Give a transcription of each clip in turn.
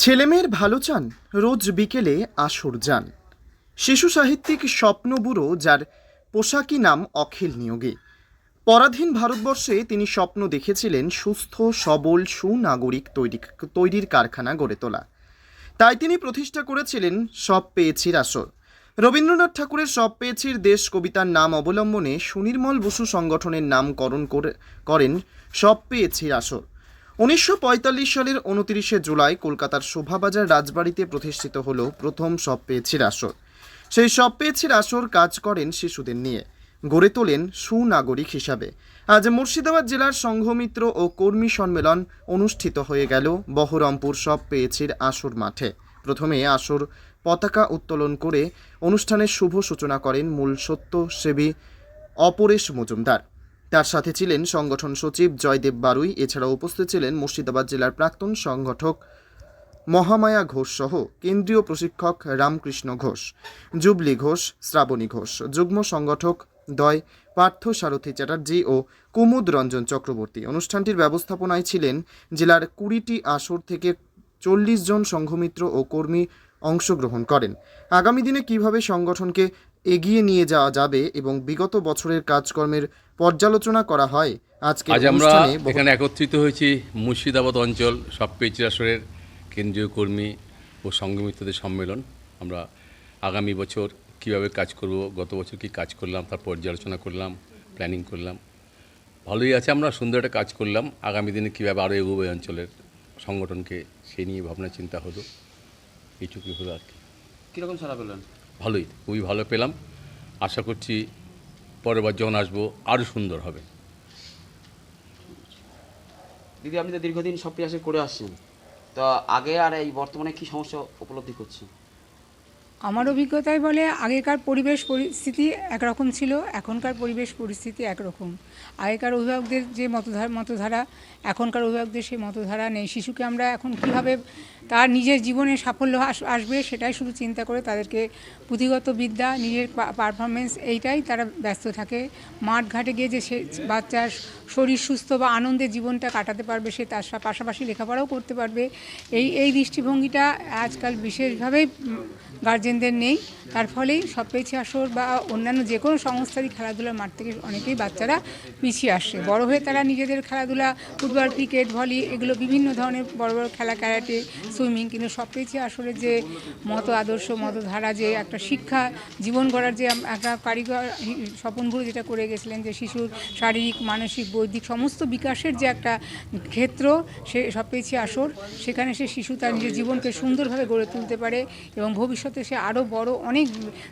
ছেলেমেয়ের ভালো চান, রোজ বিকেলে আসর যান। শিশু সাহিত্যিক স্বপ্নবুড়ো যার পোশাকি নাম অখিল নিয়োগী। পরাধীন ভারতবর্ষে তিনি স্বপ্ন দেখেছিলেন সুস্থ, সবল, সুনাগরিক তৈরি তৈরির কারখানা গড়ে তোলা। তাই তিনি প্রতিষ্ঠা করেছিলেন সব পেয়েছির আসর। রবীন্দ্রনাথ ঠাকুরের সব পেয়েছির দেশ কবিতার নাম অবলম্বনে সুনির্মল বসু সংগঠনের নামকরণ করে, করেন সব পেয়েছির আসর। উনিশশো পঁয়তাল্লিশ সালের উনত্রিশে জুলাই কলকাতার শোভাবাজার রাজবাড়িতে প্রতিষ্ঠিত হল প্রথম সব পেয়েছির আসর। সেই সব পেয়েছির আসর কাজ করেন শিশুদের নিয়ে। গড়ে তোলেন সুনাগরিক হিসাবে। আজ মুর্শিদাবাদ জেলার সংঘমিত্র ও কর্মী সম্মেলন অনুষ্ঠিত হয়ে গেল বহরমপুর সব পেয়েছির আসর মাঠে। প্রথমে আসর পতাকা উত্তোলন করে অনুষ্ঠানের শুভ সূচনা করেন মূল সত্য সেবী অপরেশ মজুমদার। তার সাথে ছিলেন সংগঠন সচিব জয়দেব বারুই এছাড়া উপস্থিত ছিলেন মুর্শিদাবাদ জেলার প্রাক্তন সংগঠক মহামায়া ঘোষ সহ কেন্দ্রীয় প্রশিক্ষক রামকৃষ্ণ ঘোষ, জুবলি ঘোষ, শ্রাবণী ঘোষ, যুগ্ম সংগঠক দয় পার্থ সারথী চ্যাটার্জি ও কুমুদ রঞ্জন চক্রবর্তী। অনুষ্ঠানটির ব্যবস্থাপনায় ছিলেন জেলার কুড়িটি আসর থেকে চল্লিশ জন সংঘমিত্র ও কর্মী অংশগ্রহণ করেন। আগামী দিনে কীভাবে সংগঠনকে এগিয়ে নিয়ে যাওয়া যাবে এবং বিগত বছরের কাজকর্মের পর্যালোচনা করা হয়। আজকে আজ আমরা এখানে একত্রিত হয়েছি মুর্শিদাবাদ অঞ্চল সব পেয়েছি আসরের কেন্দ্রীয় কর্মী ও সংঘমিত্রদের সম্মেলন। আমরা আগামী বছর কীভাবে কাজ করব গত বছর কি কাজ করলাম তার পর্যালোচনা করলাম প্ল্যানিং করলাম। ভালোই আছে আমরা সুন্দর একটা কাজ করলাম। আগামী দিনে কীভাবে আরও এগোবে অঞ্চলের সংগঠনকে সেই নিয়ে ভাবনা চিন্তা হলো। এইটুকুই হলো আর কি। কীরকম সারা পেলেন? ভালোই, খুবই ভালো পেলাম। আশা করছি পরের বার যখন আসব আরও সুন্দর হবে। দিদি, আপনি তো দীর্ঘদিন সব পেয়াসে করে আসছেন। তো আগে আর এই বর্তমানে কি সমস্যা উপলব্ধি করছেন? আমার অভিজ্ঞতায় বলে, আগেকার পরিবেশ পরিস্থিতি একরকম ছিল, এখনকার পরিবেশ পরিস্থিতি একরকম। আগেকার অভিভাবকদের যে মতধারা মতধারা, এখনকার অভিভাবকদের সেই মতধারা নেই। শিশুকে আমরা এখন কীভাবে তার নিজের জীবনে সাফল্য আস- আসবে সেটাই শুধু চিন্তা করে তাদেরকে পুঁথিগত বিদ্যা, নিজের পারফরমেন্স এইটাই তারা ব্যস্ত থাকে। মাঠ ঘাটে গিয়ে যে সে বাচ্চার শরীর সুস্থ বা আনন্দে জীবনটা কাটাতে পারবে, সে তার পাশাপাশি লেখাপড়াও করতে পারবে। এই এই দৃষ্টিভঙ্গিটা আজকাল বিশেষভাবেই গার্জেনদের নেই। তার ফলেই সব পেয়েছি আসর বা অন্যান্য যে কোনো সংস্থারই খেলাধুলার মাঠ থেকে অনেকেই বাচ্চারা পিছিয়ে আসছে বড় হয়ে তারা নিজেদের খেলাধুলা, ফুটবল, ক্রিকেট, ভলি এগুলো বিভিন্ন ধরনের বড় বড় খেলা, ক্যারাটে, সুইমিং কিন্তু সব পেয়েছি আসলে যে মত আদর্শ, মতধারা, যে একটা শিক্ষা, জীবন গড়ার যে একটা কারিগর হি- স্বপনগুরু যেটা করে গেছিলেন যে শিশুর শারীরিক, মানসিক, বৈদিক সমস্ত বিকাশের যে একটা ক্ষেত্র, সে সব পেয়েছি আসর। সেখানে সে শিশু তার নিজের জীবনকে সুন্দরভাবে গড়ে তুলতে পারে এবং ভবিষ্যতে সে আরও বড় অনেক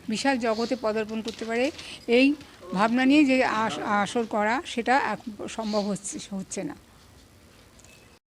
বিশাল জগতে পদার্পণ করতে পারে। এই ভাবনা নিয়ে যে আস- আসর করা, সেটা সম্ভব হচ্ছে হচ্ছে না।